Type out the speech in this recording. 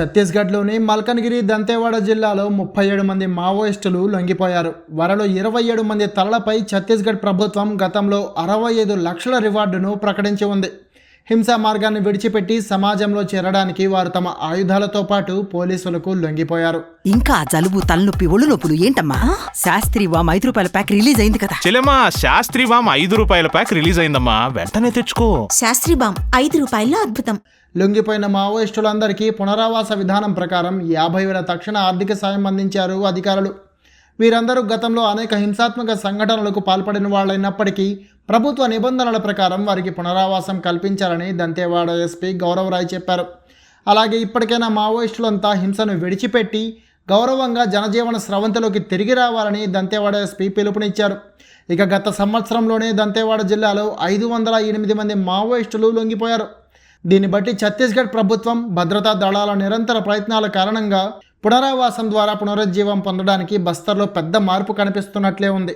ఛత్తీస్గఢ్లోని మల్కన్గిరి దంతేవాడ జిల్లాలో ముప్పై ఏడు మంది మావోయిస్టులు లొంగిపోయారు. వారిలో ఇరవై ఏడు మంది తలలపై ఛత్తీస్గఢ్ ప్రభుత్వం గతంలో అరవై ఐదు లక్షల రివార్డును ప్రకటించి ఉంది. హింసా మార్గాన్ని విడిచిపెట్టి సమాజంలో చేరడానికి వారు తమ ఆయుధాలతో పాటు పోలీసులకు లొంగిపోయారు. ఇంకా జలుబు తలనొప్పి ఒళ్ళు నొప్పులు ఏంటమ్మా? శాస్త్రి వామ్ ఐదు రూపాయల ప్యాక్ రిలీజ్ అయింది కదా. చెల్లెమ్మా శాస్త్రి వామ్ ఐదు రూపాయల ప్యాక్ రిలీజ్ అయిందమ్మా. వెంటనే తెచ్చుకో. శాస్త్రి బామ్ ఐదు రూపాయల్లో అద్భుతం. లొంగిపోయిన మావోయిస్టులందరికీ పునరావాస విధానం ప్రకారం యాభై వేల తక్షణ ఆర్థిక సాయం అందించారు అధికారులు. వీరందరూ గతంలో అనేక హింసాత్మక సంఘటనలకు పాల్పడిన వాళ్ళైనప్పటికీ ప్రభుత్వ నిబంధనల ప్రకారం వారికి పునరావాసం కల్పించాలని దంతేవాడ ఎస్పీ గౌరవరాయ్ చెప్పారు. అలాగే ఇప్పటికైనా మావోయిస్టులంతా హింసను విడిచిపెట్టి గౌరవంగా జనజీవన స్రవంతిలోకి తిరిగి రావాలని దంతేవాడ ఎస్పీ పిలుపునిచ్చారు. ఇక గత సంవత్సరంలోనే దంతేవాడ జిల్లాలో ఐదు వందల ఎనిమిది మంది మావోయిస్టులు లొంగిపోయారు. దీన్ని బట్టి ఛత్తీస్గఢ్ ప్రభుత్వం భద్రతా దళాల నిరంతర ప్రయత్నాల కారణంగా పునరావాసం ద్వారా పునరుజ్జీవం పొందడానికి బస్తర్లో పెద్ద మార్పు కనిపిస్తున్నట్లే ఉంది.